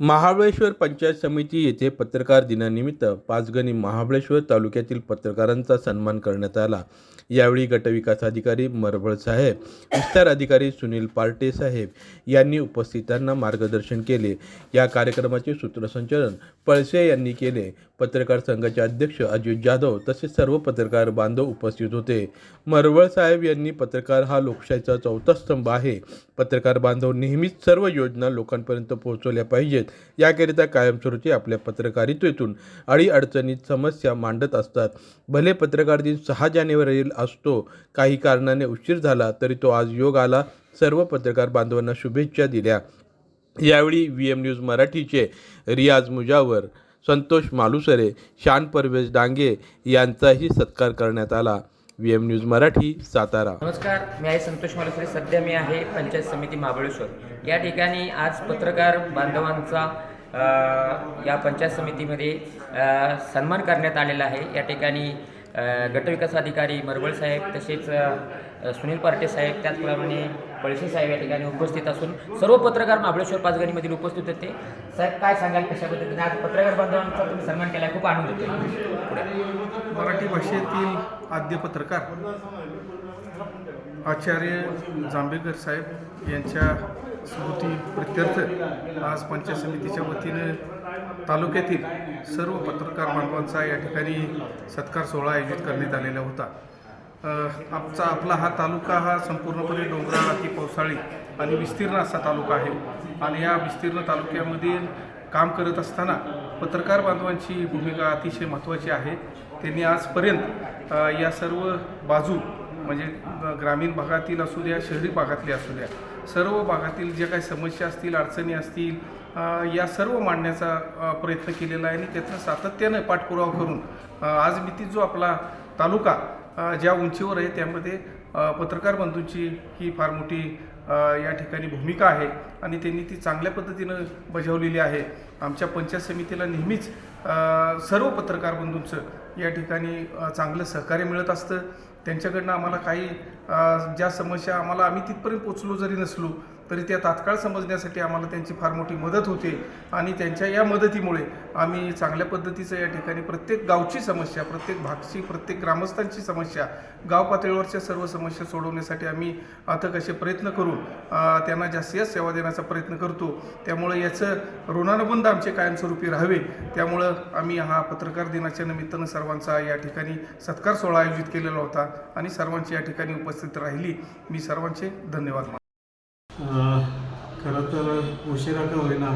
महाबळेश्वर पंचायत समिती येथे पत्रकार दिनानिमित्त पाचगणी महाबळेश्वर तालुक्यातील पत्रकारांचा सन्मान करण्यात आला. यावेळी गटविकास अधिकारी मरबळ साहेब विस्तार अधिकारी सुनील पार्टे साहेब यांनी उपस्थितांना मार्गदर्शन केले. या कार्यक्रमाचे सूत्रसंचालन पळसे यांनी केले. पत्रकार संघाचे अध्यक्ष अजित जाधव तसेच सर्व पत्रकार बांधव उपस्थित होते. मरवळ साहेब यांनी पत्रकार हा लोकशाहीचा चौथा स्तंभ आहे. पत्रकार बांधव नेहमीच सर्व योजना लोकांपर्यंत पोहोचवल्या पाहिजेत. याकरिता कायमस्वरूपी आपल्या पत्रकारितेतून अडीअडचणीत समस्या मांडत असतात. भले पत्रकार दिन सहा जानेवारीला असतो काही कारणाने उशीर झाला तरी तो आज योग आला. सर्व पत्रकार बांधवांना शुभेच्छा दिल्या. यावेळी व्ही एम न्यूज मराठीचे रियाज मुजावर संतोष मालुसरे शान परवेज डांगे यांचाही सत्कार करण्यात आला. V M news Marathi Satara. नमस्कार मी आहे संतोष मालुसरे. सध्या मी आहे पंचायत समिती महाबळेश्वर. या ठिकाणी आज पत्रकार बांधवांचा या पंचायत समितीमध्ये सन्मान करण्यात आलेला आहे. या ठिकाणी गटविकास अधिकारी मरवळ साहेब तसेच सुनील पार्टे साहेब त्याचप्रमाणे पळशी साहेब या ठिकाणी उपस्थित असून सर्व पत्रकार महाबळेश्वर पाचगणीमधील उपस्थित होते. साहेब काय सांगाल कशा पद्धतीने आज पत्रकार बांधवांचा तुम्ही सन्मान केला खूप आनंद होतो भाषेतील आद्य पत्रकार आचार्य जांभेकर साहेब यांच्या स्मृती प्रत्यर्थ आज पंचायत समितीच्या वतीनं तालुक्यातील सर्व पत्रकार बांधवांचा या ठिकाणी सत्कार सोहळा आयोजित करण्यात आलेला होता. आपचा आमचा आपला हा तालुका हा संपूर्णपणे डोंगराळ अति पावसाळी आणि विस्तीर्ण असा तालुका आहे. आणि या विस्तीर्ण तालुक्यामध्ये काम करत असताना पत्रकार बांधवांची भूमिका अतिशय महत्त्वाची आहे. त्यांनी आजपर्यंत या सर्व बाजू म्हणजे ग्रामीण भागातील असू द्या शहरी भागातली असू द्या सर्व भागातील ज्या काही समस्या असतील अडचणी असतील या सर्व मांडण्याचा प्रयत्न केलेला आहे आणि त्याचा सातत्यानं पाठपुरावा करून आज मिती जो आपला तालुका ज्या उंचीवर आहे त्यामध्ये पत्रकार बंधूंची ही फार मोठी या ठिकाणी भूमिका आहे आणि त्यांनी ती चांगल्या पद्धतीनं बजावलेली आहे. आमच्या पंचायत समितीला नेहमीच सर्व पत्रकार बंधूंचं या ठिकाणी चांगलं सहकार्य मिळत असतं. त्यांच्याकडनं आम्हाला काही ज्या समस्या आम्हाला आम्ही तिथपर्यंत पोचलो जरी नसलो तरी त्या तात्काळ समजण्यासाठी आम्हाला त्यांची फार मोठी मदत होते. आणि त्यांच्या या मदतीमुळे आम्ही चांगल्या पद्धतीचं या ठिकाणी प्रत्येक गावची समस्या प्रत्येक भागची प्रत्येक ग्रामस्थांची समस्या गाव पातळीवरच्या सर्व समस्या सोडवण्यासाठी आम्ही अथक असे प्रयत्न करू. त्यांना जास्तीत जास्त सेवा देण्याचा प्रयत्न करतो. त्यामुळे याचं ऋणानुबंध आमचे कायमस्वरूपी राहावे. त्यामुळं आम्ही हा पत्रकार दिनाच्या निमित्तानं सर्वांचा या ठिकाणी सत्कार सोहळा आयोजित केलेला होता आणि सर्वांची या ठिकाणी उपस्थित राहिली. मी सर्वांचे धन्यवाद मान खरं तर उशिरा का होईना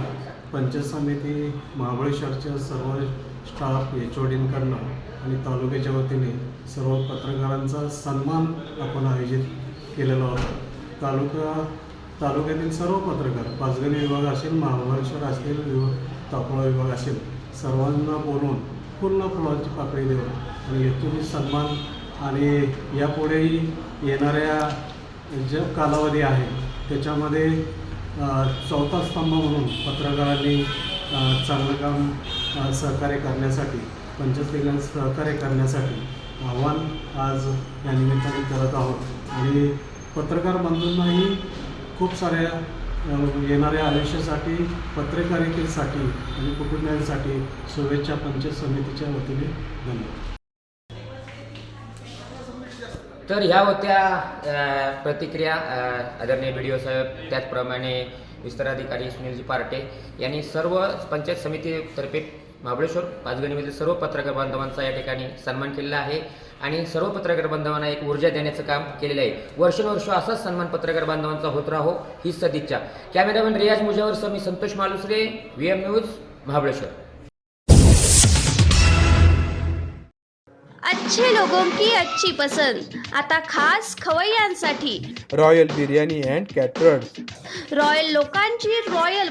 पंचायत समिती महाबळेश्वरच्या सर्व स्टाफ एच ओ आणि तालुक्याच्या वतीने सर्व पत्रकारांचा सन्मान आपण आयोजित केलेला होता. तालुका तालुक्यातील सर्व पत्रकार पाचगणी विभाग असेल महाबळेश्वर असेल विभाग तापोळा विभाग असेल सर्वांना बोलवून पूर्ण फुलांची पाकळी देऊन आणि हेतूनी सन्मान आणि यापुढेही येणाऱ्या जो कालावधी आहे त्याच्यामध्ये चौथा स्तंभ म्हणून पत्रकारांनी चांगलं काम सहकार्य करण्यासाठी पंचायतीला सहकार्य करण्यासाठी आव्हान आज या निमित्ताने करत आहोत. आणि पत्रकार बंधूंनाही खूप साऱ्या येणाऱ्या आयुष्यासाठी पत्रकारितेसाठी आणि कुटुंबियांसाठी शुभेच्छा पंचायत समितीच्या वतीने धन्यवाद. तर ह्या होत्या प्रतिक्रिया आदरणीय बी डी ओ साहेब. त्याचप्रमाणे विस्ताराधिकारी सुनीलजी पार्टे यांनी सर्व पंचायत समितीतर्फे महाबळेश्वर पाचगणीमधील सर्व पत्रकार बांधवांचा या ठिकाणी सन्मान केलेला आहे. आणि सर्व पत्रकार बांधवांना एक ऊर्जा देण्याचं काम केलेलं आहे. वर्षानुवर्ष असाच सन्मान पत्रकार बांधवांचा होत राहो हीच सदिच्छा. कॅमेरामॅन रियाज मुजावर सर मी Santosh Malusare V M news Mahabaleshwar. अच्छे लोगों की अच्छी पसंद. आता खास खवय्यांसाठी royal biryani and caterers royal लोकांची रॉयल